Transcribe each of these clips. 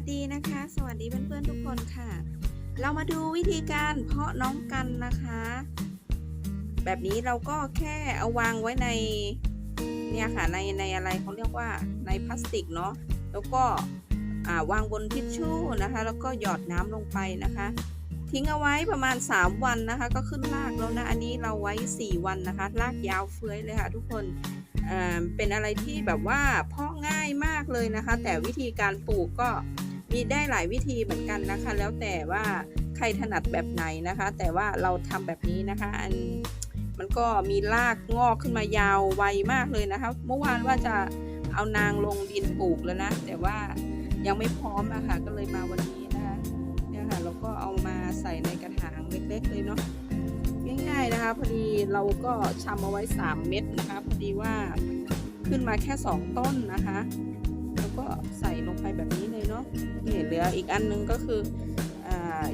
วัสดีนะคะ สวัสดีเพื่อนๆทุกคนค่ะ เรามาดูวิธีการเพาะน้องกันนะคะ แบบนี้เราก็แค่เอาวางไว้ในเนี่ยค่ะในในอะไรเขาเรียกว่าในพลาสติกเนาะแล้วก็วางบนทิชชู่นะคะ แล้วก็หยอดน้ำลงไปนะคะ ทิ้งเอาไว้ประมาณ 3 วันนะคะ ก็ขึ้นรากแล้วนะอันนี้เราไว้ 4 วันนะคะรากยาวเฟื้อยเลยค่ะทุกคนเป็นอะไรที่แบบว่าเพาะง่ายมากเลยนะคะ แต่วิธีการปลูกก็ มีได้หลายวิธีเหมือนกันนะคะ แล้วแต่ว่าใครถนัดแบบไหนนะคะ แต่ว่าเราทำแบบนี้นะคะอันมันก็มีรากงอกขึ้นมายาวไวมากเลยนะคะ เมื่อวานว่าจะเอานางลงดินปลูกแล้วนะ แต่ว่ายังไม่พร้อมอะค่ะก็เลยมาวันนี้นะคะเนี่ยค่ะเราก็เอามาใส่ในกระถางเล็กๆเลยเนาะง่ายๆนะคะ พอดีเราก็ชำเอาไว้ 3 เม็ดนะคะ พอดีว่าขึ้นมาแค่ 2 ต้นนะคะ ก็ใส่ลงไปแบบนี้เลยเนาะนี่เหลืออีกอันนึงก็คืออ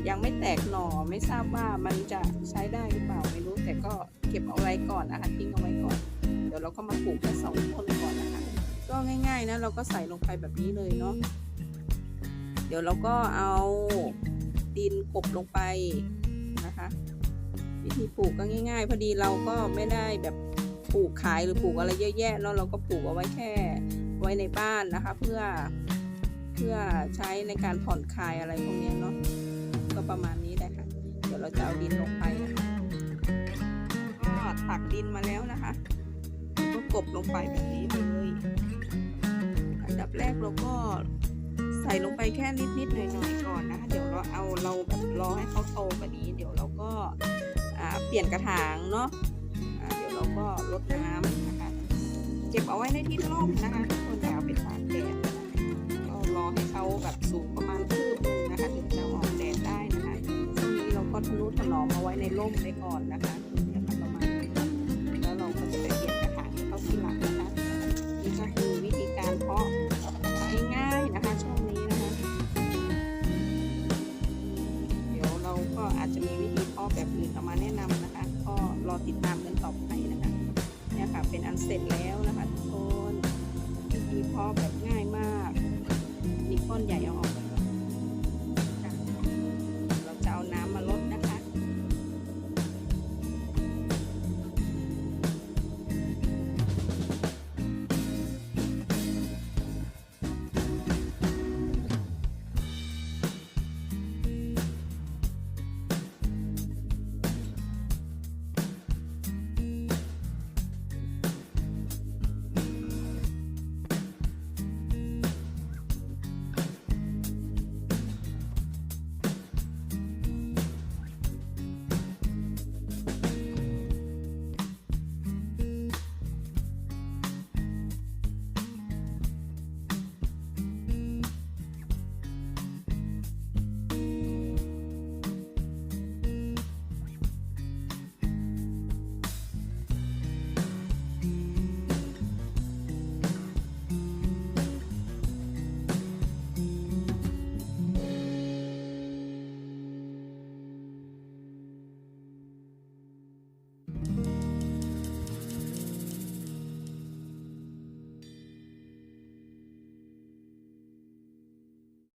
ยังไม่แตกหน่อไม่ทราบว่ามันจะใช้ได้หรือเปล่าไม่รู้แต่ก็เก็บเอาไว้ก่อนนะคะทิ้งเอาไว้ก่อน เดี๋ยวเราก็มาปลูกแค่สองต้นก่อนนะคะก็ง่ายๆนะเราก็ใส่ลงไปแบบนี้เลยเนาะเดี๋ยวเราก็เอาดินกบลงไปนะคะวิธีปลูกก็ง่าย ๆ พอดีเราก็ไม่ได้แบบปลูกขายหรือปลูกอะไรเยอะแยะเนาะเราก็ปลูกเอาไว้แค่ ไว้ในบ้านนะคะ เพื่อเพื่อใช้ในการผ่อนคลายอะไรพวกนี้เนาะก็ประมาณนี้แหละค่ะเดี๋ยวเราจะเอาดินลงไปนะคะก็ตักดินมาแล้วนะคะก็กบลงไปแบบนี้เลยอันดับแรกเราก็ใส่ลงไปแค่นิดๆหน่อยๆก่อนนะคะ เดี๋ยวเราเอาเราแบบรอให้เขาโตกว่านี้ เดี๋ยวเราก็เปลี่ยนกระถางเนาะอ่าเดี๋ยวเราก็ลดน้ำนะะ เก็บเอาไว้ในที่ร่มนะคะทุกคนอย่เอาไปตากแดดก็รอให้เขาแบบสูงประมาณคืบนนะคะ ถึงจะออกแดดได้นะคะช่วงนี้เราก็ทะนุถนอมเอาไว้ในร่มไปก่อนนะคะประมาณแล้วเราก็จะไปเปลี่กระถางให้าทีหลังนะคะนี่ก็คือวิธีการเพาะง่ายๆนะคะช่วงนี้นะคะ เดี๋ยวเราก็อาจจะมีวิธีเพาะแบบอื่นออกมาแนะนํนะคะ ก็รอติดตามกันต่อไปนะคะเนี่ยค่ะเป็นอันเสร็จแล้วาะแบบง่ายมาก มีก้นใหญ่เอาออก